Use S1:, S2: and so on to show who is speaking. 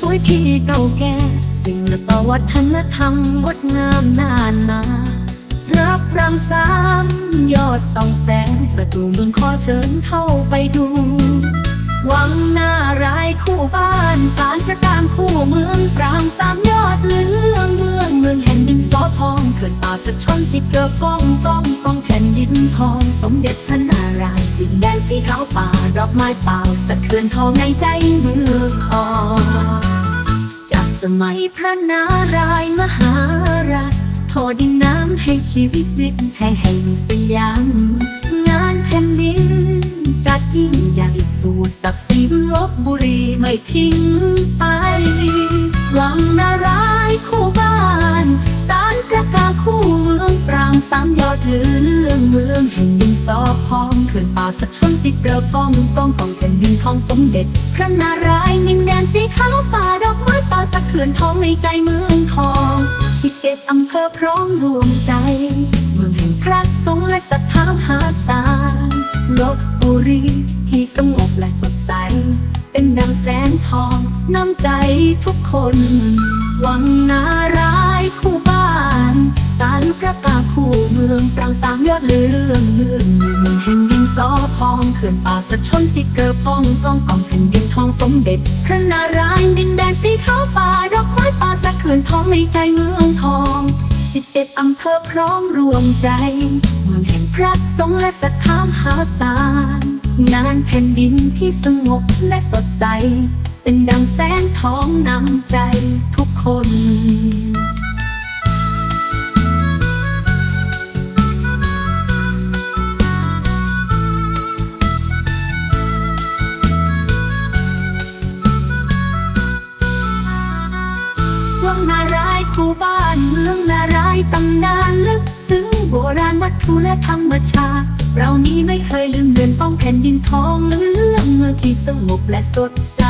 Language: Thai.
S1: สวยที่เก่าแก่ สิ่งต่อวัฒนธรรมงดงามนานมารับรังสามยอดสองแสง ประตูเมืองขอเชิญเข้าไปดู วังหน้ารายคู่บ้านสารพระการคู่เมืองปรางสามยอดเหลืองเมืองเมืองแห่งดินสอทองเกิดป่าสะชนสิเกิดก้องก้องก้องแผ่นดินทอง สมเด็จพระนารายณ์ดินแดนสีขาวป่าดอกไม้เปล่าสะเทือนทองในใจเมืองทอง สมัยพระนารายณ์มหาราชทอดินน้ำให้ชีวิตวิตแห่งแห่งสยามงานแผ่นดิน จัดยิ่งใหญ่สู่ศักดิ์ศรีลบบุรีไม่ทิ้งไปวังนารายณ์คู่บ้านสารประกาคู่เมืองปรางสามยอดเรื่องเมืองแห่งดินสอพองเขื่อนป่าสักชนสิเกลือป้องป้องของแผ่นดินทองสมเด็จ พระนารายณ์ดินแดนสีขาว ในใจเมืองทองสิบเอ็ดอำเภอพร้อมรวมใจ เมืองแห่งพระสงฆ์และศรัทธามหาศาลลบบุรีที่สงบและสดใส เป็นดังแสงทองน้ำใจทุกคน วังนารายคู่บ้านสารพระปาคู่เมืองปรางสามยอดเรื่องเมืองเมืองแห่งดินสอพองเขื่อนป่าสะชนสิเกิดพองกองกองแผ่นดินทองสมเด็จพระนารายณ์ดินแดน องในใจเมืองทองสิบเอ็ดอำเภอพร้อมรวมใจ เมืองแห่งพระสงฆ์และศรัทธามหาศาลงานแผ่นดินที่สงบและสดใส เป็นดังแสงทองนำใจทุกคน ครูบ้านเมืองนารายตำนานลึกซึ้งโบราณวัตถุและธรรมชาติเรานี้ไม่เคยลืมเดือนป้องแผ่นดินทองเลืองเมืองที่สงบและสดใส